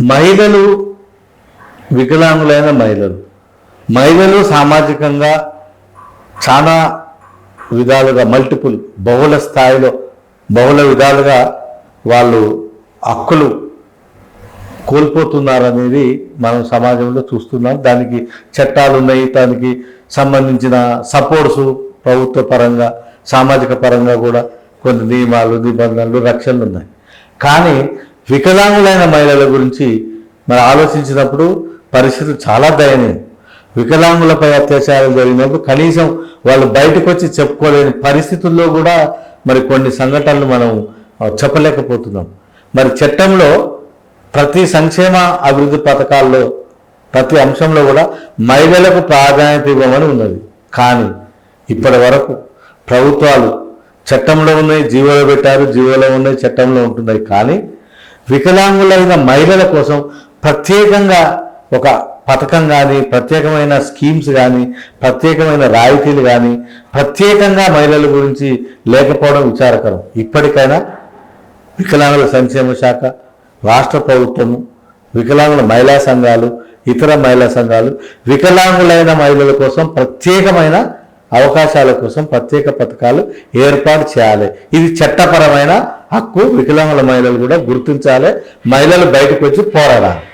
మహిళలు వికలాంగులైన మహిళలు. మహిళలు సామాజికంగా చాలా విధాలుగా మల్టిపుల్ బహుళ స్థాయిలో బహుళ విధాలుగా వాళ్ళు హక్కులు కోల్పోతున్నారనేది మనం సమాజంలో చూస్తున్నాం. దానికి చట్టాలు ఉన్నాయి. దానికి సంబంధించిన సపోర్ట్స్ ప్రభుత్వ పరంగా సామాజిక పరంగా కూడా కొన్ని నియమాలు నిబంధనలు రక్షణలు ఉన్నాయి. కానీ వికలాంగులైన మహిళల గురించి మరి ఆలోచించినప్పుడు పరిస్థితులు చాలా దయనీయం. వికలాంగులపై అత్యాచారం జరిగినప్పుడు కనీసం వాళ్ళు బయటకు వచ్చి చెప్పుకోలేని పరిస్థితుల్లో కూడా మరి కొన్ని సంఘటనలు మనం చెప్పలేకపోతున్నాం. మరి చట్టంలో ప్రతి సంక్షేమ అభివృద్ధి పథకాల్లో ప్రతి అంశంలో కూడా మహిళలకు ప్రాధాన్యత ఇవ్వమని ఉన్నది. కానీ ఇప్పటి వరకు ప్రభుత్వాలు చట్టంలో ఉన్నాయి జీవోలో పెట్టారు జీవోలో ఉన్నాయి చట్టంలో ఉంటున్నాయి. కానీ వికలాంగులైన మహిళల కోసం ప్రత్యేకంగా ఒక పథకం కానీ ప్రత్యేకమైన స్కీమ్స్ కానీ ప్రత్యేకమైన రాయితీలు కానీ ప్రత్యేకంగా మహిళల గురించి లేకపోవడం విచారకరం. ఇప్పటికైనా వికలాంగుల సంక్షేమ శాఖ రాష్ట్ర ప్రభుత్వము వికలాంగుల మహిళా సంఘాలు ఇతర మహిళా సంఘాలు వికలాంగులైన మహిళల కోసం ప్రత్యేకమైన అవకాశాల కోసం ప్రత్యేక పథకాలు ఏర్పాటు చేయాలి. ఇది చట్టపరమైన హక్కు వికలాంగుల మహిళలు కూడా గుర్తించాలి. మహిళలు బయటకు వచ్చి పోరాడాలి.